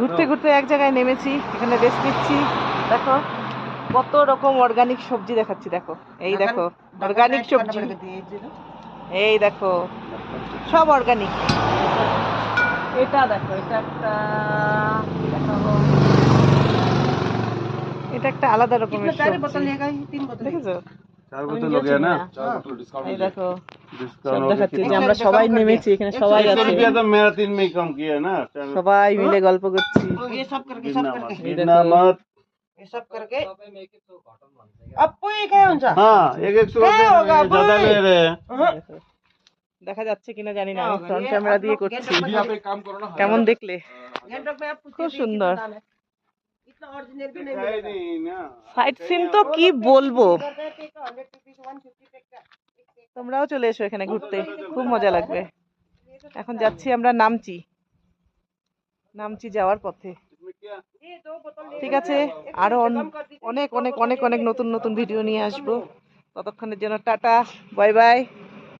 ঘুরতে ঘুরতে এক জায়গায় নেমেছি এখানে রেস্ট নিচ্ছি। দেখো কত রকম অর্গানিক সবজি দেখাচ্ছি দেখো। এই দেখো অর্গানিক সবজি। এই দেখো সব অর্গানিক এটা দেখো এটা একটা এটা একটা আলাদা রকমের দেখেছ? चार আমি बोतल हो गया নিয়েছি ना না। এই দেখো সব डिस्काउंट দেখাচ্ছি যে আমরা সবাই নেমেছি এখানে সবাই सौ আছে रुपया तो मेरा तीन में ही कम किया ना चलो সবাই মিলে গল্প করছি ये सब करके गिरना सब मत करके गिरना मत ये सब करके आपको ये क्या होता हाँ एक एक सौ रुपया होगा, ज्यादा भाई? ले रहे हैं দেখো। দেখা যাচ্ছে কিনা জানি না আমি ফ্রন্ট ক্যামেরা দিয়ে করছি কেমন দেখলে गैंगटॉक में आप খুব पूछिए সুন্দর ফাইট সিন তো কি বলব? তোমরাও চলে এসো এখানে ঘুরতে। খুব মজা লাগবে। এখন যাচ্ছি আমরা নামচি। নামচি যাওয়ার পথে। ঠিক আছে আরও অনেক অনেক অনেক অনেক নতুন নতুন ভিডিও নিয়ে আসব। ততক্ষণের জন্য টাটা বাই বাই।